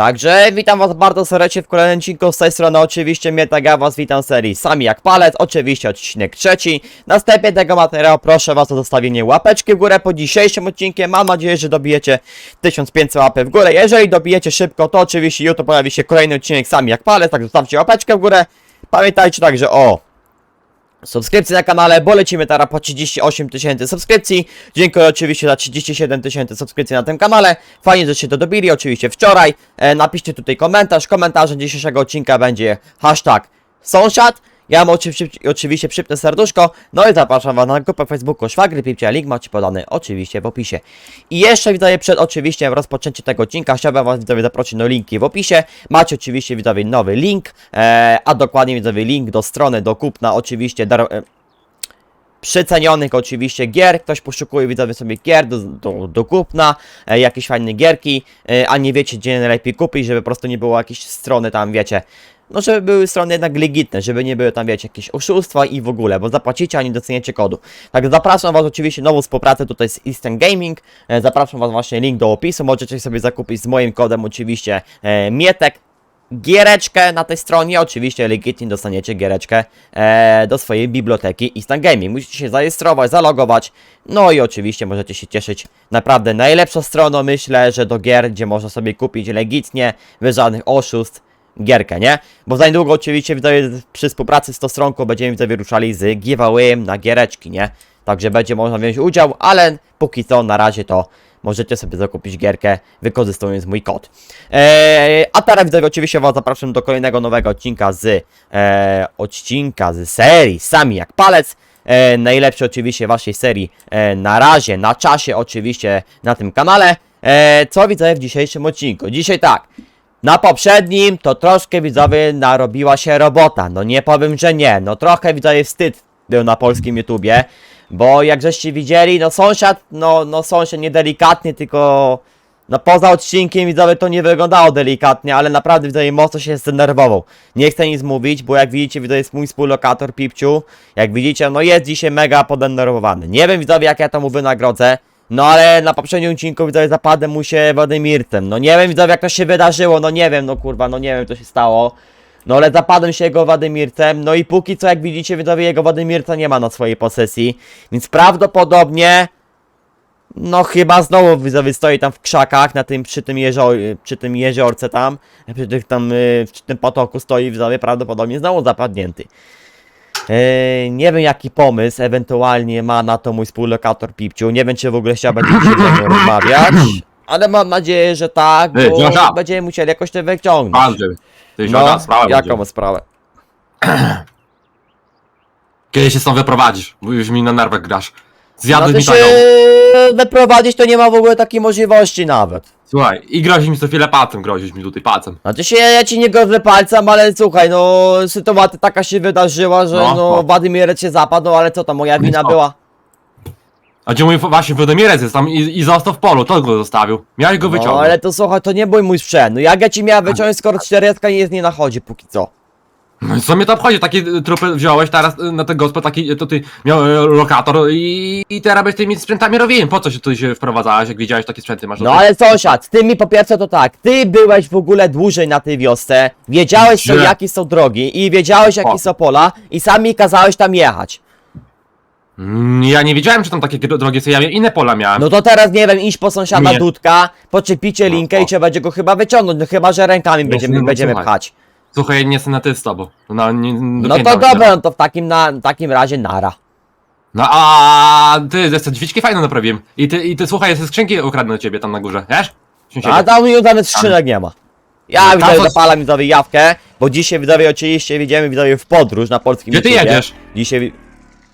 Także witam was bardzo serdecznie w kolejnym odcinku. Z tej strony oczywiście mnie ja was witam serii Sami jak palec, oczywiście odcinek trzeci. Następnie tego materiału proszę was o zostawienie łapeczki w górę. Po dzisiejszym odcinkiem Mam nadzieję, że dobijecie 1500 łapy w górę. Jeżeli dobijecie szybko to oczywiście jutro pojawi się kolejny odcinek Sami jak palec, tak zostawcie łapeczkę w górę. Pamiętajcie także o subskrypcji na kanale, bo lecimy teraz po 38 tysięcy subskrypcji. Dziękuję oczywiście za 37 tysięcy subskrypcji na tym kanale. Fajnie, że się to dobili, oczywiście wczoraj. E, napiszcie tutaj komentarz. Komentarzem dzisiejszego odcinka będzie hashtag sąsiad. Ja mam oczywiście, oczywiście przypnę serduszko, no i zapraszam was na grupę Facebooku Szwagry Pipcia, link macie podany oczywiście w opisie. I jeszcze widzowie przed oczywiście rozpoczęciem tego odcinka chciałbym was widzowie zaprosić do linki w opisie. Macie oczywiście widzowie nowy link, e, a dokładnie widzowie link do strony do kupna oczywiście dar, e, przycenionych oczywiście gier. Ktoś poszukuje widzowie sobie gier do, do, do kupna, e, jakieś fajne gierki, e, a nie wiecie gdzie najlepiej kupić, żeby po prostu nie było jakiejś strony tam wiecie. No, żeby były strony jednak legitne, żeby nie były tam, wiecie, jakieś oszustwa i w ogóle, bo zapłacicie, a nie doceniacie kodu. Tak, zapraszam Was oczywiście nową współpracę tutaj z Eastern Gaming. E, zapraszam Was właśnie link do opisu. Możecie sobie zakupić z moim kodem oczywiście e, Mietek giereczkę na tej stronie. Oczywiście legitnie dostaniecie giereczkę e, do swojej biblioteki Instant Gaming. Musicie się zarejestrować, zalogować. No i oczywiście możecie się cieszyć naprawdę najlepszą stroną, myślę, że do gier, gdzie można sobie kupić legitnie, bez żadnych oszustw, gierkę, nie? Bo za niedługo oczywiście przy współpracy z tą stronką będziemy widzowie ruszali z giveawayem na giereczki, nie? Także będzie można wziąć udział, ale póki co na razie to możecie sobie zakupić gierkę wykorzystując mój kod. Eee, a teraz widzowie oczywiście was zapraszam do kolejnego nowego odcinka z e, odcinka z serii Sami jak palec. E, najlepszy oczywiście waszej serii e, na razie, na czasie oczywiście na tym kanale. E, co widzę w dzisiejszym odcinku? Dzisiaj tak. Na poprzednim to troszkę widzowie narobiła się robota. No nie powiem, że nie. No trochę widzowie wstyd był na polskim YouTubie. Bo jak żeście widzieli, no sąsiad, no, no sąsiad niedelikatnie, tylko no poza odcinkiem widzowie to nie wyglądało delikatnie, ale naprawdę widzowie mocno się zdenerwował. Nie chcę nic mówić, bo jak widzicie widzowie jest mój współlokator Pipciu. Jak widzicie, no jest dzisiaj mega podenerwowany. Nie wiem widzowie jak ja to mu wynagrodzę. No ale na poprzednim odcinku widzowie zapadłem mu się Wadymirtem. No nie wiem widzowie jak to się wydarzyło, no nie wiem, no kurwa, no nie wiem co się stało. No ale zapadłem się jego Wadymircem, no i póki co jak widzicie widzowie jego Wadymirca nie ma na swojej posesji. Więc prawdopodobnie no chyba znowu widzowie stoi tam w krzakach na tym przy tym jezior, przy tym jeziorce tam, przy tych tam przy tym potoku stoi widzowie prawdopodobnie znowu zapadnięty. Yy, nie wiem jaki pomysł ewentualnie ma na to mój współlokator Pipciu. Nie wiem czy w ogóle chciałbym dzisiaj z nim rozmawiać. Ale mam nadzieję, że tak, bo będziemy musieli jakoś to wyciągnąć. Andrzej, ty się No, sprawę jaką będzie. sprawę? Kiedy się stąd wyprowadzisz? Bo już mi na nerwach grasz. No Zjadłeś mi się taką. wyprowadzić to nie ma w ogóle takiej możliwości nawet. Słuchaj, i grozisz mi co chwilę palcem, grozisz mi tutaj palcem. Znaczy się ja ci nie gorzę palcem, ale słuchaj, no sytuacja taka się wydarzyła, że no, No, no. Władimierec się zapadł, no ale co to moja No wina była? A gdzie mój właśnie Wodomierec jest tam i, i został w polu, to go zostawił. Miałeś go No wyciągnąć. ale to słuchaj, to nie był mój sprzęt. No jak ja ci miałem wyciągnąć, skoro czteretka nie jest nie nachodzi póki co. No i co mnie to obchodzi? Takie y, trupy wziąłeś teraz y, na tę gospę, taki to ty miał y, lokator i, i teraz byś tymi sprzętami robiłem. Po co się tu się wprowadzałeś, jak wiedziałeś takie sprzęty masz? No ale sąsiad, ty mi po pierwsze to tak, ty byłeś w ogóle dłużej na tej wiosce, wiedziałeś co, Gdzie? jakie są drogi i wiedziałeś jakie O. są pola i sam mi kazałeś tam jechać. Mm, Ja nie wiedziałem, że tam takie drogie są, ja inne pola miałem. No to teraz nie wiem, iść po sąsiada Nie. Dudka, poczepicie No, linkę o. i trzeba będzie go chyba wyciągnąć, no chyba, że rękami No, będziemy, no, będziemy słuchaj. pchać. Słuchaj, nie jestem na ty z tobą. No, nie, do No pięta to dobra, no to w takim, na, w takim razie nara. No a ty, te drzwiczki fajne naprawiłem. I ty, i ty słuchaj, ze skrzynki ukradnę do ciebie tam na górze, wiesz? Sąsiedzie. A tam już nawet skrzynek nie ma. Ja No, widzowie tam zapalam widzowie jawkę, bo dzisiaj widzowie oczywiście jedziemy widzowie w podróż na polskim Gdzie ty YouTubie. jedziesz? Dzisiaj... wi-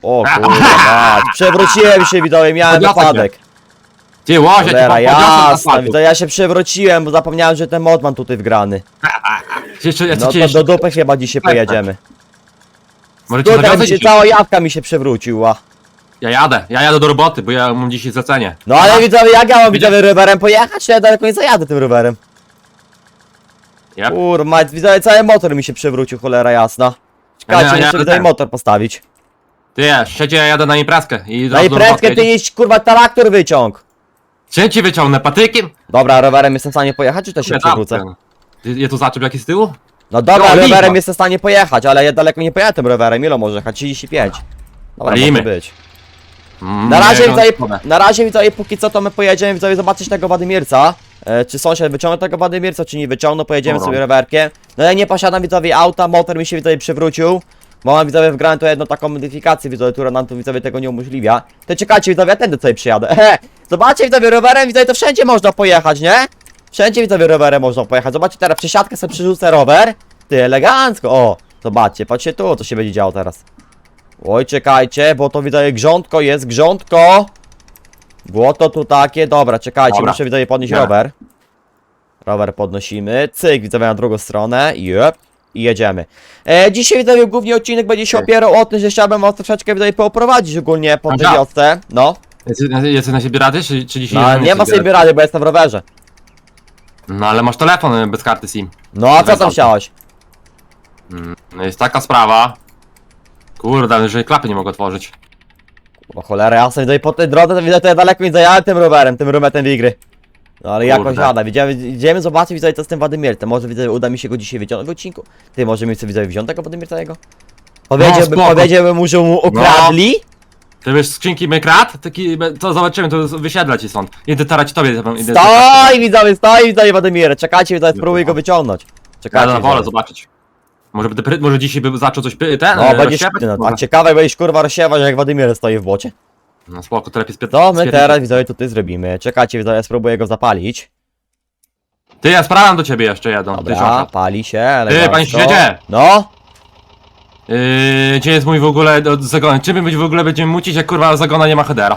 O kurwa, przewróciłem się widzowie, miałem Podniosę wypadek. Ty łozie, ci Cholera, podniosę na widzowie, ja się przewróciłem, bo zapomniałem, że ten mod mam tutaj wgrany. Jeszcze, ja No to jeszcze, do dupy chyba dzisiaj pojedziemy. może cię Tutaj mi zawiozę się cała jawka mi się przewróciła. Ja jadę, ja jadę do roboty, bo ja mam dzisiaj zlecenie. No ale widzowie, jak ja mam widzowie rowerem pojechać, ja daleko nie zajadę tym rowerem? Yep. Kurwa, widzowie, cały motor mi się przewrócił, cholera jasna. Czekajcie, Ja muszę ja ten. motor postawić. Ty, trzecie ja jadę na imprezkę i roboty ty iść, kurwa, traktor wyciąg. Cię ci wyciągnę patykiem? Dobra, rowerem jestem w stanie pojechać, czy też się Nie, przewrócę? Je tu zaczep jaki z tyłu? No dobra, No, rowerem lipa. jestem w stanie pojechać, ale ja daleko nie pojechałem tym rowerem, ile może jechać? 35. Dobra, Palimy. może być. Mm, Na razie nie, widzowie, no, na razie widzowie, póki co to my pojedziemy widzowie zobaczyć tego Wadymirca. E, czy sąsiad wyciągnął tego Wadymirca, czy nie wyciągnął, pojedziemy Dobra. sobie rowerkiem. No ja nie posiadam widzowie auta, motor mi się widzowie przywrócił. Bo mam widzowie wgrałem tu jedną taką modyfikację widzowie, która nam tu widzowie tego nie umożliwia. To czekajcie widzowie, ja tędy sobie przyjadę. He, zobaczcie widzowie, rowerem widzowie to wszędzie można pojechać, nie? Wszędzie widzowie rowerem można pojechać. Zobaczcie teraz przesiadkę sobie przerzucę rower. Ty elegancko, o! Zobaczcie, patrzcie tu, co się będzie działo teraz. Oj, czekajcie, bo to widzowie grządko jest, grządko. Błoto tu takie, dobra, czekajcie, Dobra. muszę widzowie podnieść Dobra. rower. Rower podnosimy, cyk, widzowie na drugą stronę, jep, i jedziemy. E, dzisiaj widzowie głównie odcinek będzie się opierał o tym, że chciałbym was troszeczkę widzowie pooprowadzić ogólnie po tej wiosce, no. Jesteś, na siebie rady, czy, czy dzisiaj no nie ma sobie rady, bo jestem w rowerze. No ale masz telefon y, bez karty SIM. No, a co tam chciałeś? Mm, no jest taka sprawa. Kurde, że klapy nie mogę otworzyć. O cholera, ja sobie tutaj po tej drodze to widzę, to ja daleko nie zajałem tym rowerem, tym rumetem wigry. No ale jakoś rada, idziemy, idziemy zobaczyć widzowie co z tym Wadymirtem, może widzę, uda mi się go dzisiaj wyciągnąć w odcinku. Ty, może mi chce widzowie wziąć tego Wadymirta jego? Powiedziałbym, No, spoko. powiedziałbym mu, że mu ukradli? Ty wiesz, skrzynki my kradł? Taki, to zobaczymy, to wysiedla ci stąd. Idę tarać tobie. Idę Stoi widzowie, stoi widzowie Wadymirę, czekajcie widzowie, spróbuj go wyciągnąć. Ja Czekajcie na wolę widzowie. zobaczyć. Może, będę pry- może dzisiaj by zaczął coś py- ten, No e, będziesz, rozsiewać? ty, no, tak ciekawe, będziesz kurwa rozsiewać jak Władimir stoi w błocie. No spoko, to lepiej spier... To my spier- teraz widzowie tutaj zrobimy, czekajcie widzowie, spróbuję go zapalić. Ty, ja sprawdzam do ciebie jeszcze jedną. Ty, Dobra, pali się, elegancko. panie sąsiedzie! No, Yy, gdzie jest mój w ogóle od zagon? Czy my w ogóle będziemy mucić, jak kurwa zagona nie ma headera?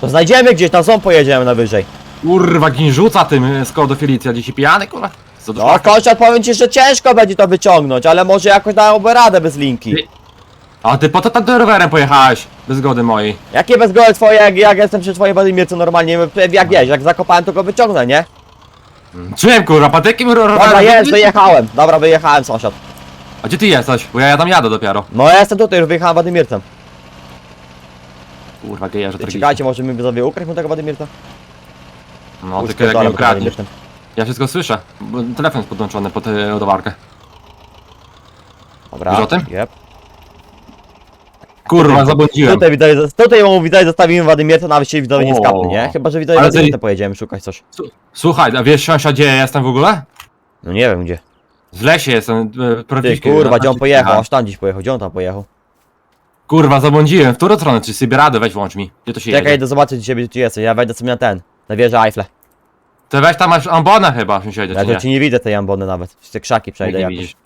to znajdziemy gdzieś, tam są pojedziemy na wyżej. Kurwa, gin rzuca tym z koło do Felicja, dzisiaj pijany, kurwa? Co do No? Kościan, powiem ci, że ciężko będzie to wyciągnąć, ale może jakoś dałoby radę bez linki. A ty po to tam tym rowerem pojechałeś? Bez zgody mojej. Jakie bez twoje, jak, jak jestem przy twojej Wadymirce normalnie, jak wiesz, jak zakopałem, to go wyciągnę, nie? Czym kurwa, patykiem rowerem? Dobra, jest, wyjechałem. Dobra, wyjechałem, sąsiad. A gdzie ty jesteś? Bo ja, ja tam jadę dopiero. No ja jestem tutaj, już wyjechałem Wadymircem. Kurwa, gejerze Ty, tragicznie. Czekajcie, może my sobie ukraść mu tego Wadymirca? No, tylko jak nie ukradniesz. Ja wszystko słyszę, bo telefon jest podłączony pod ładowarkę. Dobra, Wiesz o tym? Yep. Kurwa, zabłądziłem. Tutaj widzowie, tutaj mu widzowie zostawimy Wadymirca, nawet się widzowie nie O. skapnie, nie? Chyba, że widzowie Ale ty- pojedziemy szukać coś. Słuchaj, a wiesz sąsiad, gdzie ja jestem w ogóle? No nie wiem gdzie. W lesie jestem, e, Ty kurwa, gdzie on pojechał, aż tam gdzieś pojechał, gdzie on tam pojechał? Kurwa, zabłądziłem. W którą stronę? Czy sobie radę weź włącz mi. Gdzie to się Czekaj, jedzie? idę zobaczyć gdzie ty jesteś, ja wejdę sobie na ten, na wieżę Eiffle. To weź tam masz ambonę chyba, sąsiedzie, Ja czy tu nie? ci nie widzę tej ambony nawet, te krzaki przejdę Jak nie jakoś. widzisz.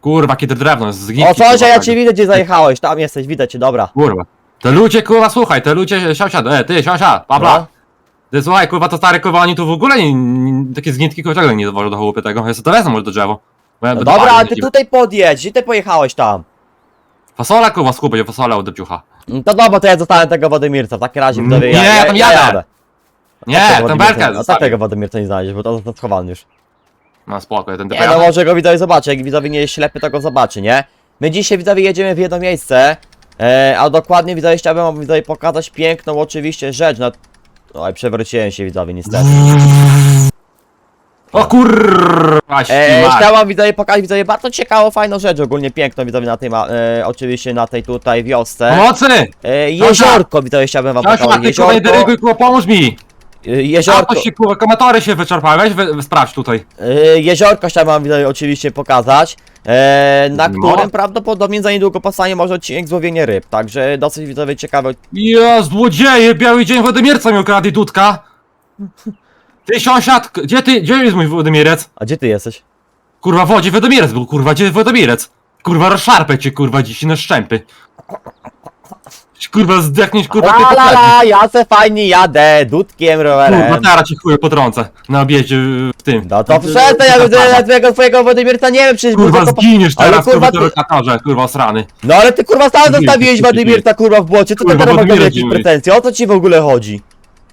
Kurwa, kiedy drewno jest zgnitki. O sąsiad, ja kurwa, cię widzę gdzie zajechałeś, tam jesteś, widać cię, dobra. Kurwa. Te ludzie, kurwa, słuchaj, te ludzie, siąsiad, e, ty, siąsiad, Pabla. No. Ty, słuchaj, kurwa, to stare, kurwa, oni tu w ogóle nie, nie, takie zgnitki, kurwa, nie dowożą do chałupy tego. Ja sobie to wezmę może do drzewo. Bo ja No dobra, ale ty tutaj podjedź, gdzie ty pojechałeś tam? Fasola, kurwa, skup będzie fasola od depciucha. No to dobra, to ja zostanę tego Wodymirca, w takim razie widzowie, Nie, ja, ja, tam ja jadę. Nie, Wodymirca- belkę No tak zostawię. tego Wodymirca nie znajdziesz, bo to został schowany już. No spoko, ja ten Nie no, może go widzowie zobaczy, jak widzowie nie jest ślepy, to go zobaczy, nie? My dzisiaj widzowie jedziemy w jedno miejsce, e, a dokładnie widzowie chciałbym wam widzowie pokazać piękną oczywiście rzecz, no... Oj, przewróciłem się widzowie niestety. O kurwa, E, mać. chciałam widzowie pokazać widzowie bardzo ciekawą, fajną rzecz, ogólnie piękną widzowie na tej, ma, e, oczywiście na tej tutaj wiosce. Pomocy! E, jeziorko widzowie chciałbym wam pokazać, ty kurwa, jeziorko, kurwa, pomóż mi! e, A jeziorko, to się, kurwa, komatory się wyczerpałeś, wy, wy, sprawdź tutaj. e, jeziorko chciałbym wam widzowie oczywiście pokazać, e, na No. którym prawdopodobnie za niedługo powstanie może odcinek złowienie ryb, także dosyć widzowie ciekawy Ja złodzieje, biały dzień Władimierca mi ukradł i dudka. Ty sąsiad, gdzie ty, gdzie jest mój Władimierec? A gdzie ty jesteś? Kurwa, w wodzie Władimierec był, kurwa, gdzie jest Władimierec? Kurwa, rozszarpę cię, kurwa, dziś na szczępy. Kurwa, zdechniesz, kurwa, ty La la la, ja se fajnie jadę, dudkiem, Kurwa, rowerem. teraz ci chuję potrącę na obiedzie y, w tym. No to przestań, ja widzę ja twojego, twojego Władimierca nie wiem, przecież Kurwa, tylko... zginiesz Ale teraz, kurwa, kurwa, ty- ty... lokatorze, kurwa, srany. No ale ty kurwa sam Zginiesz, zostawiłeś ty kurwa w błocie, co ty Kurwa, teraz masz Władimira jakieś pretensje, o co ci w ogóle chodzi?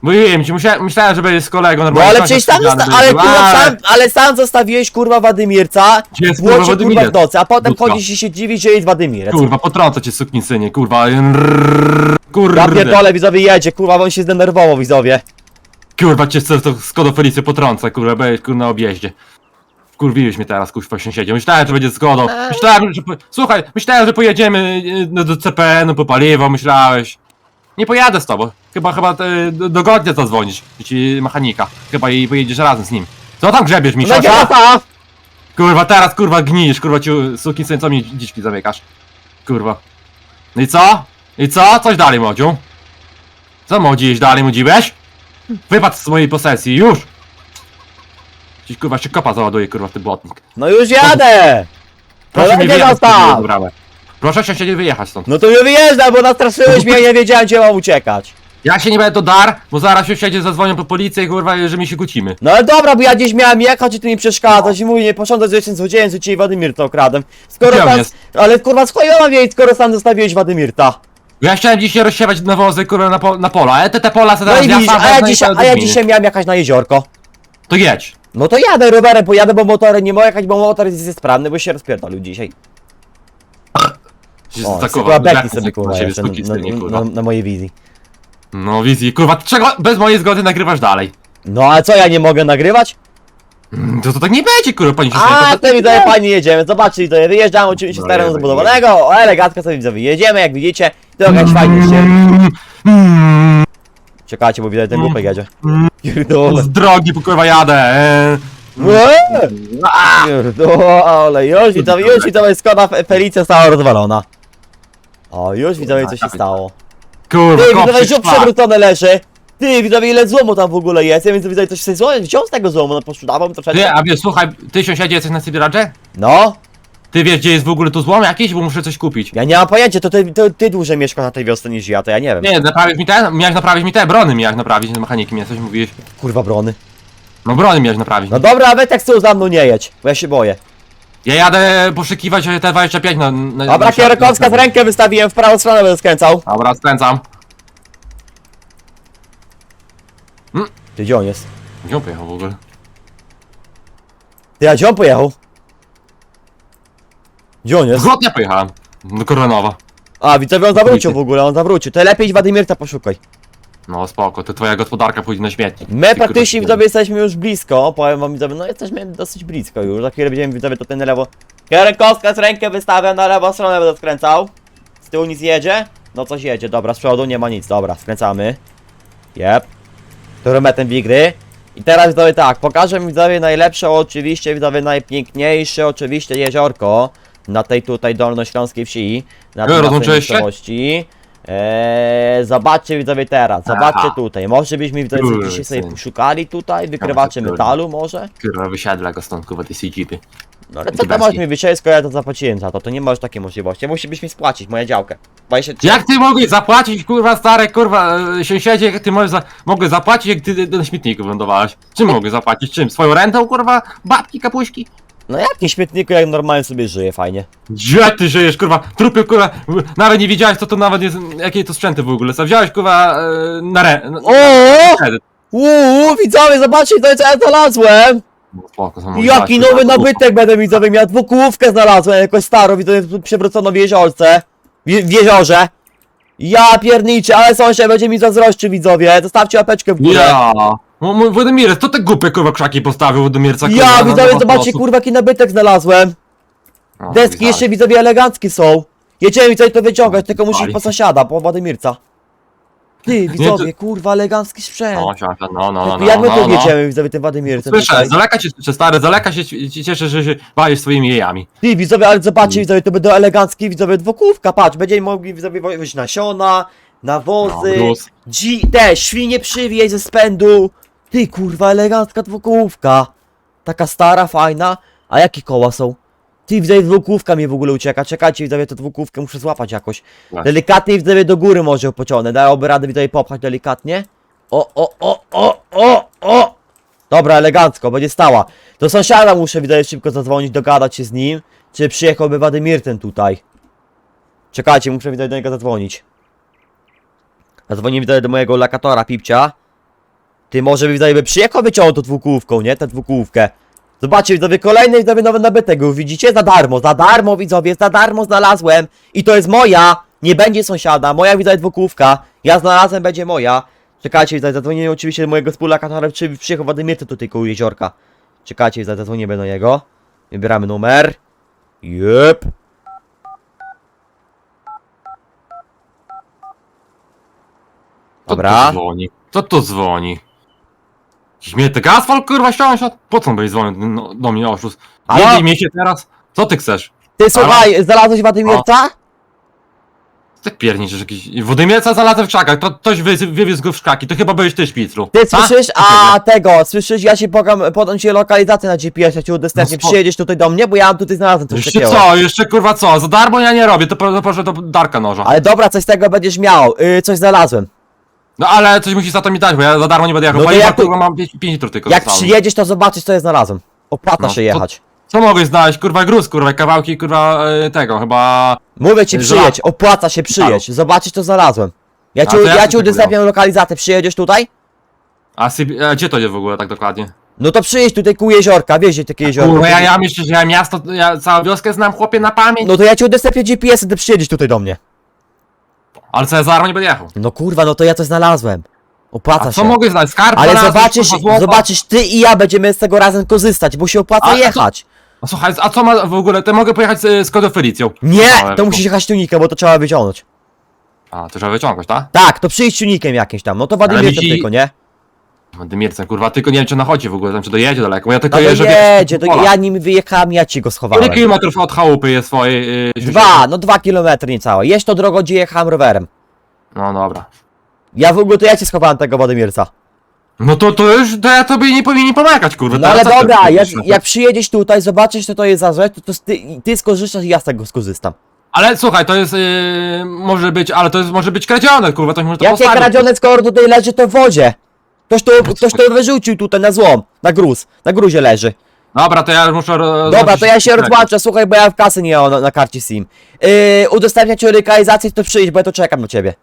Bo wiem ci, musiałem, myślałem, że będziesz z kolegą No normalnie. ale przecież sam, zosta- ale będzie. kurwa sam, ale sam zostawiłeś kurwa Władimierca Gdzie jest w kurwa kurwa w nocy, a potem Dudka. chodzisz i się dziwisz, że jest Władimirec. Kurwa, potrącę cię, suknisynie, kurwa. Kurde. Ja pierdolę widzowie jedzie, kurwa, bo on się zdenerwował widzowie. Kurwa cię co to Felicję potrącę, kurwa, będziesz kurwa na objeździe. Wkurwiłeś mnie teraz, kuźwa, sąsiedzie. Myślałem, że będzie zgodą. Myślałem, że... Po... Słuchaj, myślałem, że pojedziemy y, no, do CPN-u po paliwo, myślałeś. Nie pojadę z tobą. Chyba, chyba e, do, do Godnia zadzwonić. Ci mechanika. Chyba i pojedziesz razem z nim. Co tam grzebiesz, No gata! Kurwa, teraz kurwa gnijesz, kurwa ci suki syn, co mi dziczki zamykasz? Kurwa. No i co? I co? Coś dalej, Modziu? Co modziłeś dalej, modziłeś? Wypadł z mojej posesji, już! Dziś kurwa się kopa załaduje, kurwa, w ten błotnik. No już jadę! Proszę No mi nie wyjechać zostaw! bramę. Proszę się nie wyjechać stąd. No to nie wyjeżdżaj, bo nastraszyłeś mnie i nie wiedziałem gdzie mam uciekać. Ja się nie będę to dar, bo zaraz się siedzie zadzwonią po policję i kurwa, że mi się kłócimy. No ale dobra, bo ja gdzieś miałem jechać i ty mi przeszkadzać i mówię, nie posządzać, że jestem złodziejem, że ci Wadymir to okradłem. Skoro Gdzie on tam... jest? Ale kurwa mam wiedzieć, skoro sam zostawiłeś Wadymirta. Ja chciałem dzisiaj rozsiewać nawozy, kurwa, na, po, na pola, ale te, te pola sobie No teraz i ja widzisz, sam a ja wezmę i dzisiaj, a ja dzisiaj miałem jechać na jeziorko. To jedź. No to jadę rowerem, pojadę, bo motorem nie mogę jechać, bo motor jest niesprawny, bo się rozpierdolił dzisiaj. Się O, beki beki sobie na kurwa jeszcze na, na, kurwa. na, na mojej wizji. No wizji, kurwa, czego bez mojej zgody nagrywasz dalej? No a co, ja nie mogę nagrywać? Mm, To, to tak nie będzie, kurwa, pani się A, to, to widzowie fajnie jedziemy, zobaczcie widzowie, wyjeżdżamy oczywiście z No, terenu jemy, zabudowanego, o elegancko sobie widzowie jedziemy, jak widzicie, to jakaś fajnie się... Czekajcie, bo widać ten głupek jedzie. Pierdolę. Z drogi, po kurwa jadę. e. Łe! Pierdolę, już widzowie, już widzowie, Skoda Fe- Felicia została rozwalona. O, już widzowie, co się stało. Kurwa, Ty, widzowie, kopcie ziół szlak. przewrócony leży. Ty, widzowie, ile złomu tam w ogóle jest, ja więc widzowie, coś sobie zło- wziął z tego złomu, no posprzedawał mi Ty, troszeczkę. a wiesz, słuchaj, ty sąsiedzie jesteś na Sybiracze? No, Ty wiesz, gdzie jest w ogóle tu złom jakiś, bo muszę coś kupić. ja nie mam pojęcia, to ty, to ty dłużej mieszkasz na tej wiosce niż ja, to ja nie wiem. Nie, naprawisz mi te? Miałeś naprawić mi te brony, miałeś naprawić, mechanikiem mnie coś mówiłeś. Kurwa, brony. No brony miałeś naprawić. No dobra, a tak z tyłu za mną nie jedź, bo ja się boję. Ja jadę poszukiwać te 25 na... na Dobra, na- z rękę wystawiłem, w prawą stronę będę skręcał. Dobra, skręcam. Ty, gdzie on jest? Gdzie on pojechał w ogóle? Ty, a gdzie on pojechał? Gdzie on jest? Zgodnie pojechałem. Do Koronowa. A, widzowie, on zawrócił w ogóle, on zawrócił. To lepiej idź poszukaj. No spoko, to twoja gospodarka pójdzie na śmietnik. My Ty, praktycznie, widzowie, jesteśmy już blisko, powiem wam, widzowie, no jesteśmy dosyć blisko już. Za chwilę będziemy, widzowie, to ten lewo. Kierunkowskaz rękę wystawiam, na lewą stronę będę skręcał. Z tyłu nic jedzie? No coś jedzie, dobra, z przodu nie ma nic, dobra, skręcamy. Jep. Turometem wigry. I teraz widzowie tak, pokażę widzowie najlepsze, oczywiście widzowie najpiękniejsze, oczywiście jeziorko na tej tutaj dolnośląskiej wsi, na tej rozłączyłeś się? miejscowości. Eee, zobaczcie widzowie teraz, zobaczcie Aha. tutaj, może byśmy widzowie Kurde, dzisiaj sobie poszukali tutaj, wykrywacze metalu może? Kurwa, wysiadła go stąd, kurwa, te CGP. No ale co tam masz mi wycieczko, ja to zapłaciłem za to, to nie masz takiej możliwości, musisz mi spłacić moją działkę. 23. Jak ty mogłeś zapłacić, kurwa, stare, kurwa, e, sąsiedzie, jak ty możesz za... mogłeś zapłacić, jak ty na śmietniku wylądowałeś? Czym mogłeś zapłacić? Czym? Swoją rentą, kurwa? Babki, kapuśki? No jak nie śmietniku, jak normalnie sobie żyję, fajnie. Gdzie ty żyjesz, kurwa? Trupy, kurwa, nawet nie wiedziałeś, co to nawet jest, jakie to sprzęty w ogóle. Co wziąłeś, kurwa, e, na re... na- O! na kredyt. Uuu, widzowie, zobaczcie to, co ja znalazłem! No, spoko, Jaki nowy nabytek będę widzowie miał, dwukółówkę znalazłem, jakoś starą, widzowie, przewrócono w jeziorce. W, w jeziorze. Ja pierniczę, ale sąsiad będzie mi zazdroszczył, widzowie, zostawcie łapeczkę w górę. Ja! No, mój Włodomir, to te głupie, kurwa, krzaki postawił Włodomirca, kurwa, Ja, na- widzowie, zobaczcie, sposób. kurwa, jaki nabytek znalazłem. No, Deski widziałem. jeszcze, widzowie, eleganckie są. Jedziemy widzowie to wyciągać, tylko musi iść po sąsiada, po Wadymirca. Ty, widzowie, kurwa, elegancki sprzęt. No, siaka, no, no, no, no, Jak my no, tu no. jedziemy, widzowie, tym Wadymircem Słyszę, tutaj? z daleka się słyszę, stary, z daleka się ci- cieszę, że się bawisz swoimi jajami. Ty, widzowie, ale zobaczcie, widzowie, to będą eleganckie, widzowie, dwukówka, patrz, będziemy mogli, widzowie, wozić nasiona, nawozy, No, gruz. dzi, te, świnie przywieźć ze spędu. Ty, kurwa, elegancka dwukówka. Taka stara, fajna, a jakie koła są? Ty, widzowie, dwukówka mi w ogóle ucieka, czekajcie, widzowie, tę dwukówkę muszę złapać jakoś. Właśnie. Delikatnie, widzowie, do góry może pociągnę, dałoby radę, widzowie, popchać delikatnie. O, o, o, o, o, o! Dobra, elegancko, będzie stała. Do sąsiada muszę, widzowie, szybko zadzwonić, dogadać się z nim, czy przyjechałby Wadymir ten tutaj. Czekajcie, muszę, widzowie, do niego zadzwonić. Zadzwonię, widzowie, do mojego lokatora, Pipcia. Ty, może by, widzowie, by przyjechał, wyciągnął tą dwukółówką, nie? Tę dwukółówkę. Zobaczcie, widzowie, kolejny, widzowie, nowy nabytek, już widzicie? Za darmo, za darmo, widzowie, za darmo znalazłem. I to jest moja, nie będzie sąsiada, moja, widzowie, dwukółówka. Ja znalazłem, będzie moja. Czekajcie, widzowie, zadzwonię oczywiście do mojego współlokatora, czy przyjechał Wadymir tutaj koło jeziorka. Czekajcie, zadzwonimy do niego. Wybieramy numer. Jep. Dobra. tu dzwoni? Kto tu dzwoni? Tak asfalt kurwa ściągnąć? Po co on będzie dzwonił no, do mnie oszust? Nie bij mnie się teraz? Co ty chcesz? Ty słuchaj, znalazłeś Wadymirca? Ty pierniczysz jakiś... Wodymierca znalazłem w krzakach, to ktoś wy, wywiózł go w krzaki, to chyba byłeś ty szpiclu. Ty słyszysz? A tego, słyszysz? Ja ci pokam, podam ci lokalizację na GPS, ja ci udostępnię. No Przyjedziesz tutaj do mnie, bo ja mam tutaj znalazłem coś Jeszcze takiego. co? Jeszcze kurwa co? Za darmo ja nie robię, to pro- to proszę do Darka noża. Ale dobra, coś z tego będziesz miał. Yy, coś znalazłem. No ale coś musisz za to mi dać, bo ja za darmo nie będę jechał. No No to jak kurwa mam 5 litrów tylko Jak zostało. przyjedziesz, to zobaczysz, co ja znalazłem. Opłata No, się to- jechać. Co mogłeś znaleźć? Kurwa gruz, kurwa kawałki, kurwa e, tego, chyba... Mówię ci, Żelazo. przyjedź, opłaca się przyjedź. Zobaczysz, co znalazłem. Ja A ci, to ja ja ci udostępniam lokalizację, przyjedziesz tutaj? A, Sybi- a gdzie to jest w ogóle tak dokładnie? No to przyjedź tutaj ku jeziorka, wiesz gdzie takie jeziorko. Kurwa, ja, ja myślę, że ja miasto, ja całą wioskę znam chłopie na pamięć. No to ja ci udostępnię GPS, ty przyjedziesz tutaj do mnie. Ale co ja za darmo nie będę jechał. No kurwa, no to ja coś znalazłem. Opłaca A co się. mogę znaleźć? Skarb Ale znalazłeś, zobaczysz, kurwa, złoto? zobaczysz, ty i ja będziemy z tego razem korzystać, bo się opłaca A- a co- jechać. A słuchaj, a co ma w ogóle? To mogę pojechać z, z Kodą Felicją. Nie, Ale- to musisz jechać tunikiem, bo to trzeba wyciągnąć. A, to trzeba wyciągać, tak? Tak, to przyjdź tunikiem jakimś tam, no to mi- tylko, nie? Dymiercem, kurwa, tylko nie wiem czy na chodzi w ogóle, tam czy dojedzie daleko, bo ja tylko No to jeżdżę... wiesz, jedzie, polach. ja nim wyjechałem, ja ci go schowałem. Ile kilometrów od chałupy jest twojej... Yy, Dwa, no dwa kilometry niecałe. Jeźdź to drogą, gdzie jechałem rowerem. No dobra. Ja w ogóle to ja ci schowałem tego Wadymirca. No to, to już, to ja tobie nie powinien pomagać, kurwa. No ale teraz co ty dobra, jak, robisz? jak przyjedziesz tutaj, zobaczysz co to jest za rzecz, to, to ty, ty skorzystasz i ja z tego skorzystam. Ale słuchaj, to jest, yy, może być, ale to jest, może być kradzione, kurwa, to może to Jakie postawić. kradzione skoro tutaj leży to w wodzie? Ktoś to, ktoś to wyrzucił tutaj na złom, na gruz, na gruzie leży. Dobra, to ja już muszę... ro- Dobra, to ja się tak. rozłączę, słuchaj, bo ja w kasy nie mam na, na karcie SIM. Yy, udostępnię ci lokalizację, to przyjdź, bo ja to czekam na ciebie.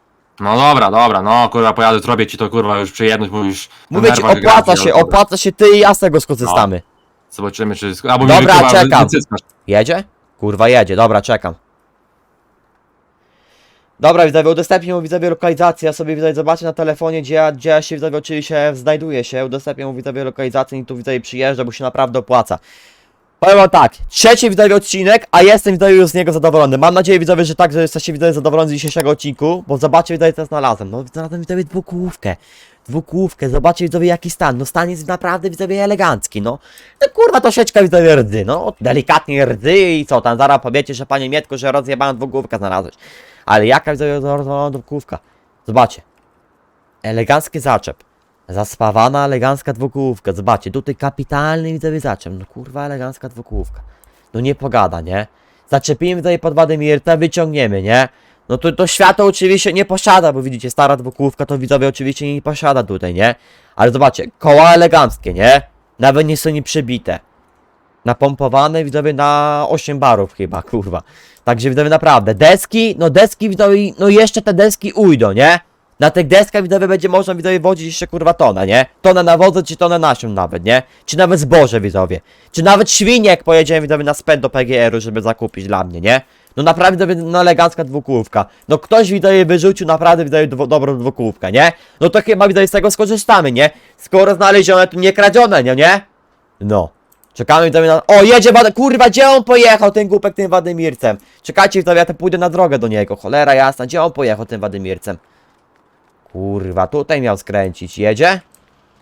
No dobra, dobra, no kurwa, pojadę, zrobię ci to, kurwa, już przyjemność, bo już... Mówię ci, nerwach opłaca się, ale opłaca się, ty i ja z tego skorzystamy. Zobaczymy, czy... Albo Dobra, mi, kurwa, czekam. wycyskasz. Jedzie? Kurwa jedzie, dobra, czekam. Dobra, widzowie, udostępnię widzowie lokalizację, ja sobie widzowie zobaczę na telefonie, gdzie ja, gdzie ja się widzowie oczywiście znajduję się, udostępnię widzowie lokalizację i tu widzowie przyjeżdża, bo się naprawdę opłaca. Powiem wam tak, trzeci widzowie odcinek, a jestem widzowie już z niego zadowolony. Mam nadzieję widzowie, że tak, że jesteście widzowie zadowoleni z dzisiejszego odcinku, bo zobaczcie widzowie co znalazłem. No znalazłem widzowie dwukółówkę. Dwukółówkę, zobaczcie widzowie jaki stan. No stan jest naprawdę widzowie elegancki, no. No kurwa troszeczkę widzowie rdzy, no. Delikatnie rdzy i co tam, zaraz powiecie, że panie Mietku, że znalazłeś. Ale jaka widzowie rozwalona dwukółówka. Zobaczcie. Elegancki zaczep. Zaspawana, elegancka dwukółówka. Zobaczcie, tutaj kapitalny widzowie zaczep. No kurwa, elegancka dwukółówka. No nie pogada, nie? Zaczepimy tutaj pod Wadymirta, wyciągniemy, nie? No to, to światło oczywiście nie posiada, bo widzicie, stara dwukółówka to widzowie oczywiście nie posiada tutaj, nie? Ale zobaczcie, koła eleganckie, nie? Nawet nie są nie przebite. Napompowane widzowie na 8 barów chyba, kurwa. Także widzowie naprawdę, deski, no deski widzowie, no jeszcze te deski ujdą, nie? Na tych deskach widzowie będzie można widzowie wodzić jeszcze kurwa tona, nie? Tona nawozu czy tonę nasion nawet, nie? Czy nawet zboże widzowie. Czy nawet świnie jak pojedziemy widzowie na spęd do PGR-u, żeby zakupić dla mnie, nie? No naprawdę no elegancka dwukółówka. No ktoś widzowie wyrzucił naprawdę widzowie dwu, dobrą dwukółówkę, nie? No to chyba widzowie z tego skorzystamy, nie? Skoro znalezione to nie kradzione, nie? nie? No. Czekamy widzowie na... O, jedzie Wad... Kurwa, gdzie on pojechał, ten głupek tym Wadymircem? Czekajcie widzowie, ja to pójdę na drogę do niego. Cholera jasna, gdzie on pojechał tym Wadymircem? Kurwa, tutaj miał skręcić. Jedzie?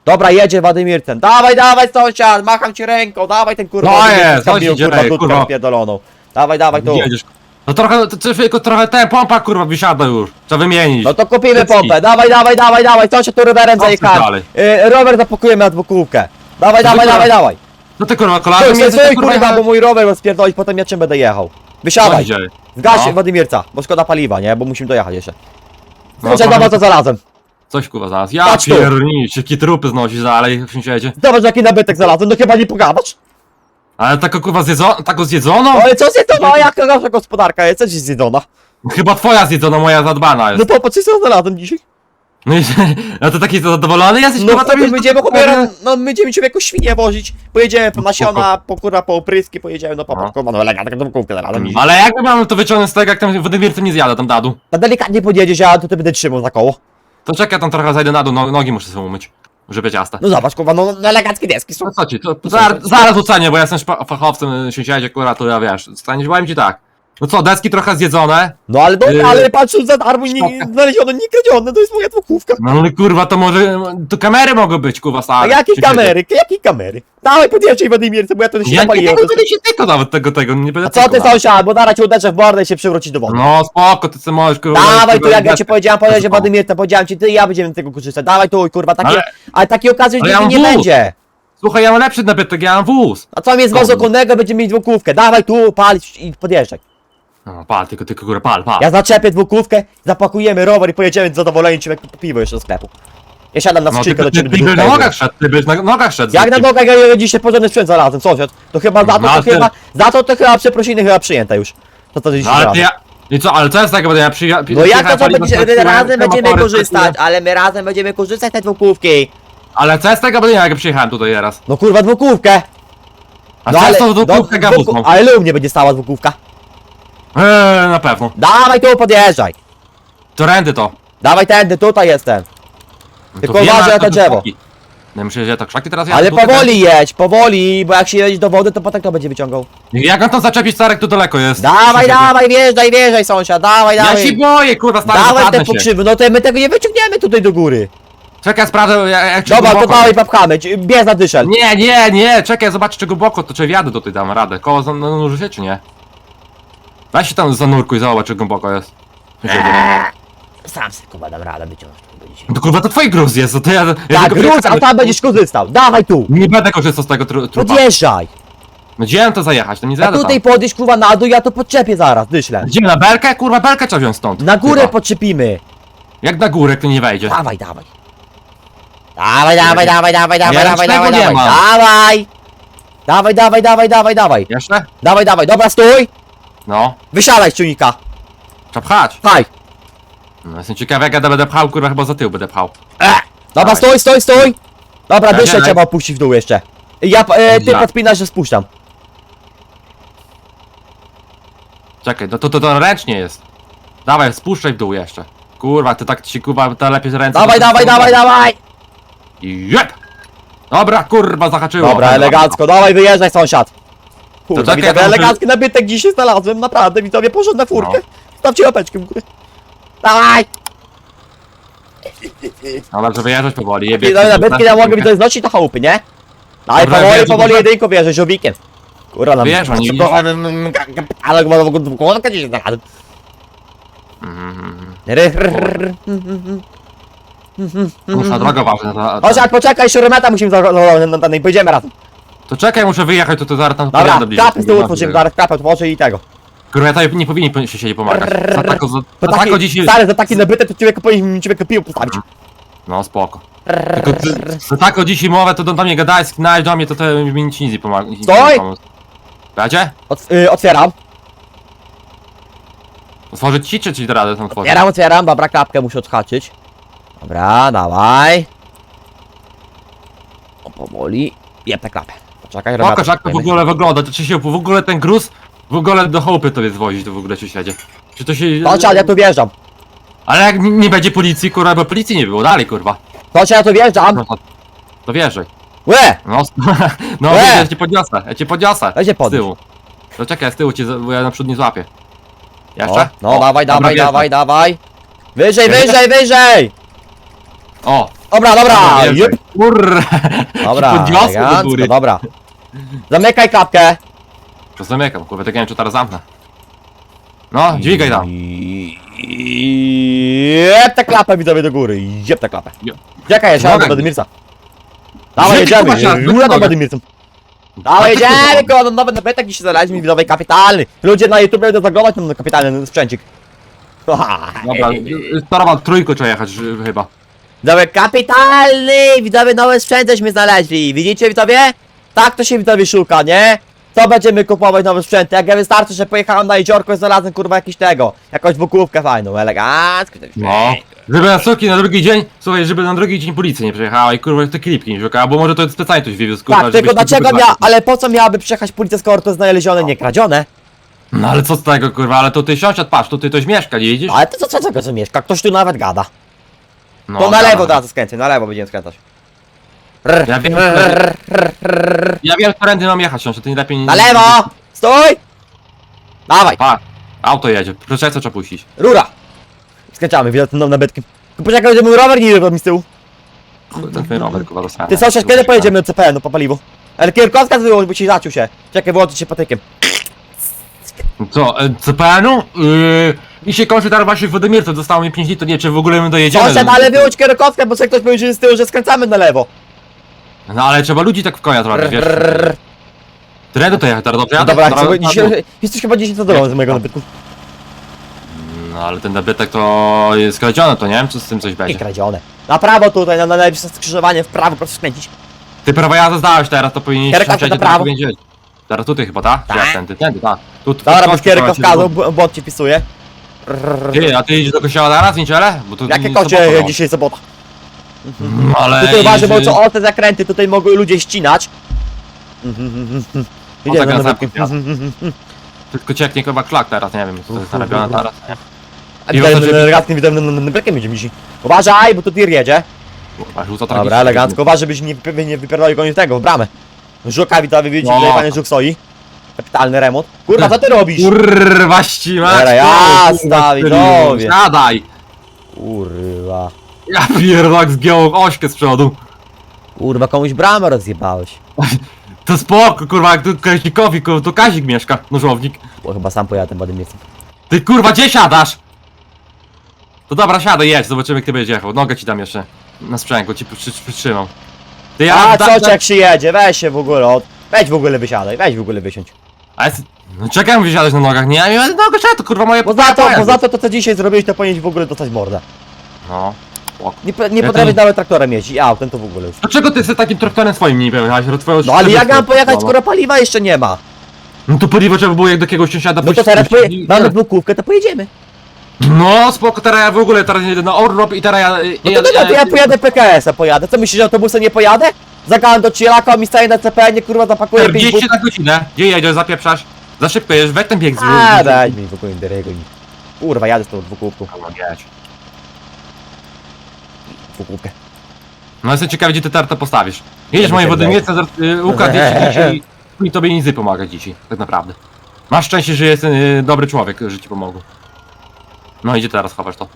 Dobra, jedzie Wadymircem. Dawaj, dawaj sąsiad, macham ci ręką, dawaj ten kurwa. No jest, chodź, kurwa, idzie, dudkę kurwa. pierdoloną. Dawaj, dawaj tu. Jedziesz. No trochę, to, to, tylko trochę ten pompa, kurwa, wysiada już. Trzeba wymienić. No to kupimy Lecki. pompę. Dawaj, dawaj, dawaj, dawaj. Sąsiad tu rowerem Chodź tu zajechałem. dalej. Y, rower zapakujemy na dwukółkę. Dawaj, dawaj, dawaj, dawaj. No ty kurwa, kolanem stój, jesteś, stój, to, kurwa, bo mój rower rozpierdolić, potem ja czym będę jechał. Wysiadaj. się dzieje? Zgaś No. Wadymirca, bo szkoda paliwa, nie? Bo musimy dojechać jeszcze. No, trochę- zobacz co znalazłem. Coś kurwa zaraz. Ja Patrz tu. jakie trupy znosisz dalej w sąsiedzie. Zobacz jaki nabytek znalazłem, no chyba nie pogadasz. Ale taka kurwa zjedzono, taką zjedzoną? Ale co zjedzona, a jaka nasza gospodarka jest, co jest zjedzona? Chyba twoja zjedzona, moja zadbana No jest. popatrz, co znalazłem dzisiaj. No, i, no to taki zadowolony jesteś? No kurwa, to my będziemy, kurwa, no my będziemy ciebie jako świnie wozić. Pojedziemy po nasiona, po kurwa, po opryski, pojedziemy, no popatrz, No. kurwa, no dwukółkę znalazłem dzisiaj. Ale jakby mamy to wyciągnąć z tego, jak tam Wodymiercem nie zjada tam dadu. Na delikatnie podjedziesz, ja tutaj będę trzymał za koło. To czekaj, tam trochę zajdę na dół, no, nogi muszę sobie umyć. żeby ciasta. No zobacz, kurwa, no, no eleganckie deski są. No co ci, to, to zaraz, zaraz ocenię, bo ja jestem fachowcem, się siedzie, kurwa, to ja wiesz, stanie, ci tak. No co, deski trochę zjedzone, No ale dobra, Yy, ale patrz, za darmo nie sztabka. znalezione, nie kradzione, to jest moja dwukówka. no ale kurwa, to może, to kamery mogą być, kurwa, A stare. jakie kamery? Jakie kamery? Dawaj podjeżdżaj Wadimirce, bo ja to się. Ja nie napaliłem. będę się tykał nawet tego, tego, nie będę A co ty tykał. sąsiad, bo zaraz cię uderzę w mordę i się przywrócić do wody. No spoko, ty co możesz, kurwa. Dawaj tu, kurwa, jak ja ci powiedziałem, powiedziałem Deską. Wadimirce, powiedziałem ci, ty i ja będziemy tego korzystać. Dawaj tu, kurwa, takie, Ale- ale takiej okazji ale ja nigdy mam nie wóz. będzie. Słuchaj, ja mam lepszy nabytek, ja mam wóz. A co mnie z wozu Komu? konnego, będziemy mieć dwukówkę. Dawaj tu, pal i podjeżdżaj. No, pal, tylko, tylko, kurwa, pal, pal. Ja zaczepię dwukówkę, zapakujemy rower i pojedziemy zadowoleni człowiek po piwo jeszcze do sklepu. Ja siadam na No, ty, skrzynkę ty, do ty, ciebie ty byś na dwóch nogach szedł, ty byś na nogach szedł. Jak z na nogach ja dzisiaj porządny sprzęt znalazłem, sąsiad. To chyba za to, No, to ale ty- chyba, za to to chyba przeprosiny chyba przyjęte już. To co dziś No ale ty ja... I co, ale co jest tego, bo ja przyja... No jak to co będziemy, razem będziemy korzystać, ale my razem będziemy korzystać z tej dwukówki. Ale co jest tego, bo jak przyjechałem tutaj teraz? No kurwa dwukówkę. A No co jest to do kupka dwu- gawuzną? ale u mnie będzie stała dwukówka. Eee, na pewno. Dawaj tu, podjeżdżaj. To rendy to. Dawaj tędy, tutaj jestem. No Tylko to wiem, uważaj ale na to to drzewo. krzaki. No myślę, że to krzaki teraz jadę Ale tutaj. powoli jedź, powoli, bo jak się jedzie do wody, to potem kto będzie wyciągał? Jak on to zaczepić, Starek, tu daleko jest. Dawaj, dawaj, wjeżdżaj, wjeżdżaj sąsiad, dawaj, Ja dawaj. się boję, kurwa, stary, Dawaj zapadnę te się. pokrzywy, no to my tego nie wyciągniemy tutaj do góry. Czekaj, sprawdzę, jak, jak czy Dobra, to głęboko. dawaj, popchamy, ci- bierz na dyszel. Nie, nie, nie, czekaj, zobacz czy głęboko, to czy wjadę tutaj dam radę. Koło zanurzy się, czy nie? Weź się tam zanurkuj, zobacz czy głęboko jest. Dzieje. Sam sobie kurwa dam radę wyciągnąć. to będzie się- No to kurwa, to twój gruz jest, to ja... ja Tak, tylko wróć, a tam będziesz korzystał, dawaj tu. Nie będę korzystał z tego tru trupa. Podjeżdżaj. No gdzie mam to zajechać? To nie A zajadę tutaj tam. podejść kurwa na dół, ja to podczepię zaraz, dyszlem. Gdzie na belkę? Kurwa, belkę trzeba wziąć stąd. Na górę Chyba. podczepimy. Jak na górę, to nie wejdzie. Dawaj, dawaj. Dawaj, dawaj, dawaj, dawaj, dawaj, dawaj, ręcznego dawaj, nie dawaj, mam. dawaj. Dawaj, dawaj, dawaj, dawaj, dawaj. Jeszcze? Dawaj, dawaj, dobra, stój. No. Wysiadaj z ciunika. Trzeba pchać. Haj. No, jestem ciekawy jak ja będę pchał, kurwa, chyba za tył będę pchał. Dobra, Dawaj. stój, stój, stój. Dobra, Ja dyszę trzeba opuścić w dół jeszcze. Ja, e, ty Dobra. podpinasz, że spuszczam. Czekaj, no to, to, to ręcznie jest. Dawaj, spuszczaj w dół jeszcze. Kurwa, ty tak ci kurwa, to lepiej z ręce. Dawaj, dawaj, dawaj, dawaj. Jep! Dobra, kurwa, zahaczyło. Dobra, elegancko, dawaj, wyjeżdżaj sąsiad. Widzowie, to może- elegancki nabytek dzisiaj znalazłem, naprawdę, widzowie, porządna furkę. No. Stawcie łapeczkę w górę. Dawaj! Dobra, że wyjeżdżać powoli, jebie. Widzowie, nabytki ja mogę widzowie znosić do chałupy, nie? Dawaj, Dobra, powoli, wjeżdżaj, powoli dobra. jedynko wjeżdżaj, żobikiem. Kurwa, nam... Wyjeżdżaj, nie Ale go mam dwukłonkę dzisiaj znalazłem. Mhm. Rych, rych, rych. Muszę droga ważna. ta- ta- Chodź, poczekaj, siorometa musimy na danej, pojedziemy razem. To czekaj, muszę wyjechać, to, to zaraz tam Dobra, podjadę bliżej. klapy z tyłu otworzymy, zaraz klapę otworzę i tego. Kurwa, ja tutaj nie powinien się siedzieć pomagać. Za tako, za, To za tako dzisiaj... stary, za taki nabytek to człowiek powinien człowieka pił postawić. No, spoko. Tylko ty, za tako dzisiaj mowę, to do, do mnie gadałeś, skinałeś do mnie, to to mi nic nie pomaga. nic nie Stój! pomóc. Dacie? Ot, y, otwieram, Otworzyć ci, czy ci radę tam otworzyć? otwieram, otwieram, dobra, klapkę muszę odhaczyć. Dobra, dawaj. O, powoli. Jeb tę klapę. Renata, Pokaż jak to w ogóle wygląda, to czy się w ogóle ten gruz w ogóle do chałupy to jest wozić, to w ogóle się siedzie. Czy to się... Ja tu wjeżdżam. Ale jak nie będzie policji, kurwa, bo policji nie było, dalej kurwa. Sąsiad, ja tu wjeżdżam. No to, to wjeżdżaj. Łe! No, no E! ja cię podniosę, ja cię podniosę. Weź się Z podnieś. tyłu. To czekaj, z tyłu cię, bo ja naprzód nie złapię. No, Jeszcze? no O, dawaj, dobra, dawaj, wjeżdżaj. dawaj, dawaj. Wyżej, wyżej, wyżej! O! Dobra, dobra, jup. Kurwa! Dobra, podniosło do elegancko, góry. dobra. Zamykaj klapkę. To zamykam, kurwa, tak nie wiem czy teraz zamknę. No, dźwigaj tam. Jeb tę klapę widzowie do góry, jeb tę klapę. Jeb. Czekaj, ja siadam Nogę. do Wadimirca. Dawaj, Gdzie ty, kurwa, jedziemy, siadasz? rura do Nogę. Wadimircem. Dawaj, A ty, kurwa. jedziemy, koło nowy nabytek dzisiaj znaleźliśmy widzowie kapitalny. Ludzie na YouTube będą zaglądać na kapitalny sprzęcik. Dobra, torowa trójko trzeba jechać że- chyba. Widzowie, kapitalny! Widzowie, nowe sprzęt żeśmy znaleźli. Widzicie, widzowie? Tak to się widzowie szuka, nie? Co będziemy kupować nowe sprzęty? Jak ja wystarczy, że pojechałem na jeziorko i znalazłem kurwa jakiś tego. Jakąś wokówkę fajną, elegancko. No. Żeby na suki na drugi dzień, słuchaj, żeby na drugi dzień policja nie przejechała i kurwa te klipki nie szukała, bo może to specjalnie ktoś wywiózł, kurwa, Tak, tylko żebyś ty dlaczego kurwa- mia... Ale po co miałaby przejechać policja, skoro to jest znalezione, nie kradzione? No ale co z tego kurwa, ale to ty sąsiad, patrz, tutaj ktoś mieszka, nie widzisz? Ale to co, co tego, że mieszka? Ktoś tu nawet gada. No, To na lewo teraz skręcę, na lewo będziemy skręcać. Ja wiem, Ja wiem, którędy mam jechać, to nie lepiej nie... Na lewo! Stój! Dawaj, Pa, auto jedzie, proszę co trzeba puścić. rura! Skręcamy, widać ten nabytki. Poczekaj, że mój rower nie robi mi z tyłu. Ten twój rower chyba dostałem. Ty sąsiad, kiedy pojedziemy do CPN-u po paliwu? Ale kierowca wyłącz, bo ci zaciął się. Czekaj, wyłączyć się patykiem. Co, e, CPN-u? Yy, I się kończy teraz właśnie w Wodomirce, zostało mi 5 dni, to nie, czy w ogóle my dojedziemy. Sąsiad, ale wyłącz kierowcę, bo sobie ktoś powiedział z tyłu, że skręcamy na lewo. No ale trzeba ludzi tak w konia trochę, wiesz. Rrrr. Trendy to jechać dobrze? No dobra, chcę, dzisiaj, jesteś chyba 10 zadowolony z mojego nabytku. No ale ten nabytek to jest kradzione, to nie wiem, czy z tym coś Nie będzie. kradzione. Na prawo tutaj, na, na najbliższe skrzyżowanie, w prawo, proszę skręcić. Ty prawo jazdy zdałeś teraz, to powinieneś sąsiedzie to prawo. Teraz tutaj chyba, tak? Czy Tak. jak tędy, tędy, tak. Tu, tu, Dobra, tu- bo tu- kierowca tu- wskazał, b- błąd ci pisuje. Ty, a ty idziesz do kościoła teraz, w niedzielę? Bo Jakie kocie sobota, no. dzisiaj sobota? No, ale... Tutaj uważaj, bo co o te zakręty, tutaj mogą ludzie ścinać. Idziemy taka na zamknąć nabytki. Tylko cieknie chyba klak teraz, nie wiem, co jest narobione teraz. A I widzę, o to, że eleganckim nabytkiem będziemy dzisiaj. Uważaj, bo tu tir jedzie. Kurwa, rzuca tragicznie. Dobra, elegancko. Uważaj, żebyś nie, wypi- nie wypierdolił koniec tego, w bramę. Żuka widzowie, widzicie, No. tutaj panie żuk stoi. Kapitalny remont. Kurwa, co ty robisz? Kurwa ścima! Dobra, jasna, widzowie. Siadaj! Kurwa. Ja pierdolę z białą ośkę z przodu. Kurwa, komuś bramę rozjebałeś. To spoko, kurwa, jak tu Kazikowi, kurwa, tu Kazik mieszka, nożownik. Bo chyba sam pojadę, bo nie chcę. Ty kurwa, gdzie siadasz? To dobra, siadaj, jedź, zobaczymy, kto będzie jechał. Nogę ci dam jeszcze na sprzęgło, ci przy- przytrzymam. Ty A, da- co da- jak się jedzie? Weź się w ogóle od... Weź w ogóle wysiadaj, weź w ogóle wysiądź. A jest... No czekaj, mówię siadać na nogach, nie, ja nie będę nogę siadał, to kurwa moje Bo za to, pojazdy. bo za to, to co dzisiaj zrobiłeś, to powinieneś w ogóle dostać mordę. No. Nie, po- nie Ja potrafisz to- nawet traktorem jeździć, a autem to w ogóle już. Dlaczego ty sobie takim traktorem swoim nie pojechałeś? twoją No ale jak mam pojechać, no. skoro paliwa jeszcze nie ma? No to paliwo trzeba było jak do jakiegoś sąsiada No to teraz poje... mamy dwukówkę, to pojedziemy. No spoko, teraz ja w ogóle teraz jedę na Orlop i teraz ja... No to dobra, to ja pojadę PKS-a pojadę. Co myślisz, że autobusem nie pojadę? Zagadam do Cielaka, mi staje na CPN-ie, kurwa zapakuję 5 40 na godzinę. Gdzie jedziesz, zapieprzasz? Za szybko jedziesz, weź ten bieg z... A, daj mi w ogóle Inderego i... Kurwa, jadę z tą dwukówką. No, jedź. Dwukówkę. No jestem ciekawy, gdzie ty to postawisz. Jedziesz moje bym tak wodymierce, y, dzisiaj i tobie nic nie pomaga dzisiaj, tak naprawdę. Masz szczęście, że jest y, dobry człowiek, że ci pomogł. No idzie teraz chowasz to.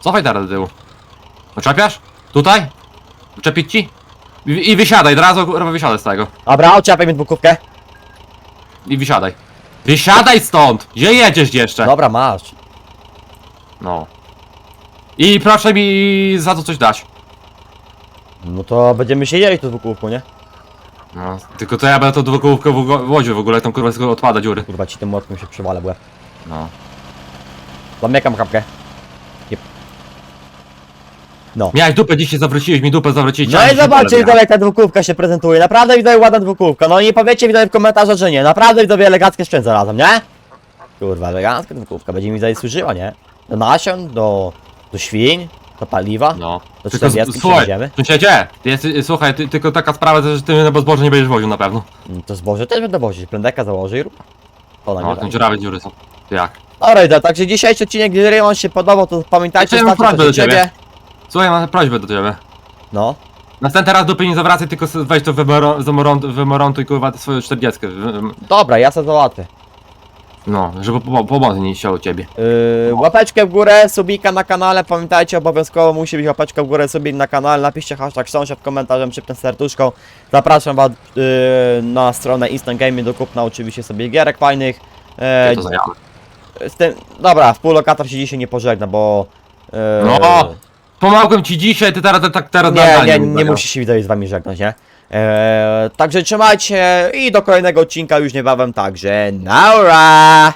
Cofaj teraz do tyłu. Oczepiasz? Tutaj? Uczepić ci? I, I wysiadaj, od razu kurwa wysiadaj z tego. Dobra, oczepiaj mi dwukówkę. I wysiadaj. Wysiadaj stąd! Gdzie jedziesz jeszcze? Dobra, masz. No. I proszę mi za to coś dać. No to będziemy siedzieli tu dwukówką, nie? No, tylko to ja będę to dwukołówkę w w wodzie w ogóle, tą kurwa z odpada dziury. Kurwa, ci tym młotkiem się przywalę, bo ja No. zamykam kapkę. Jep. No. Miałeś dupę dzisiaj, zawróciłeś mi dupę, zawróciłeś. No i zobaczcie, widzowie, jak ta dwukówka się prezentuje. Naprawdę widzowie ładna dwukówka. No i powiecie widzowie w komentarzach, że nie. Naprawdę widzowie eleganckie szczęce razem, nie? Kurwa, elegancka dwukówka. Będzie mi widzowie służyła, nie? Do nasion, do, do świń, do paliwa. No. Do Tylko, 40 słuchaj, przejdziemy. sąsiedzie, ty jest, słuchaj, ty, tylko taka sprawa, że ty na bezboże nie będziesz woził na pewno. Mm, To zboże też będę wozić. Prędeka założy i rób. To na No, tam. dziurawe dziury są. Ty jak? Dobra, idę, także dzisiejszy odcinek, jeżeli on się podobał, to pamiętajcie, Jeszcze mam prośbę do ciebie. Słuchaj, mam prośbę do ciebie. No. Następny raz dupy nie zawracaj, tylko weź to wymoro- zamoront- wymorontuj kurwa swoją 40. Dobra, ja sobie załatwię. No, żeby po- pomocy nie chciał ciebie. Yy, łapeczkę w górę, subika na kanale, pamiętajcie, obowiązkowo musi być łapeczka w górę, subik na kanale, napiszcie hashtag sąsiad komentarzem, szybkim serduszką. Zapraszam was yy, na stronę Instant Gaming do kupna oczywiście sobie gierek fajnych. Ja Yy, to zajamy. z tym, dobra, w lokator się dzisiaj nie pożegna, bo... Yy, No, Pomogłem ci dzisiaj, ty teraz tak teraz Nie, nie, nie dają. musi się widzowie z wami żegnać, nie? Eee, także trzymajcie i do kolejnego odcinka już niebawem, także naura!